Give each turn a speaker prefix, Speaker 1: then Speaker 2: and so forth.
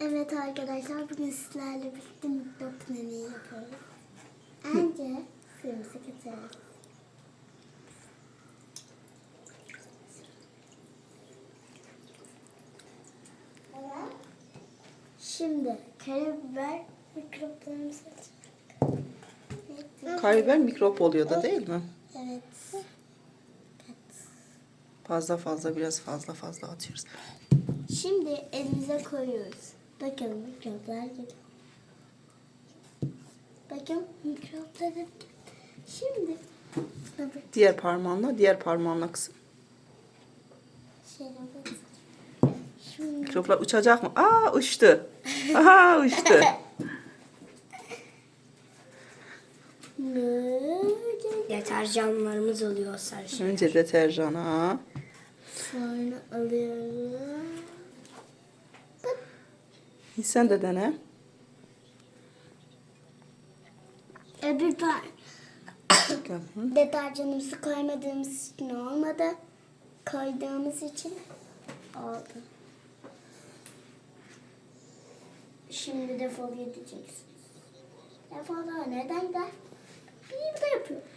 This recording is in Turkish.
Speaker 1: Evet arkadaşlar bugün sizlerle birlikte mikrop deneyi yapıyoruz. Önce suyumuzu katıyoruz. Şimdi karabiber mikroplarımızı atacak.
Speaker 2: Karabiber mikrop oluyor da değil mi?
Speaker 1: Evet.
Speaker 2: Fazla fazla biraz fazla fazla atıyoruz.
Speaker 1: Şimdi elimize koyuyoruz. Bakın mikroplar geliyor. Bakın mikroplar gitti. Şimdi tabii
Speaker 2: Diğer parmağınla diğer parmağınla kısım.
Speaker 1: şöyle. Şimdi
Speaker 2: Mikroplar uçacak mı? Aa uçtu. Aha uçtu.
Speaker 3: Deterjanlarımız oluyor sarışın.
Speaker 2: Önce deterjana.
Speaker 1: sonra alıyoruz.
Speaker 2: Sen de dene.
Speaker 1: Öbür par
Speaker 2: Hı.
Speaker 1: deterjanımızı koymadığımız için olmadı. Koyduğumuz için oldu. Şimdi defol gideceksiniz. Defol da neden de bir de yapıyoruz.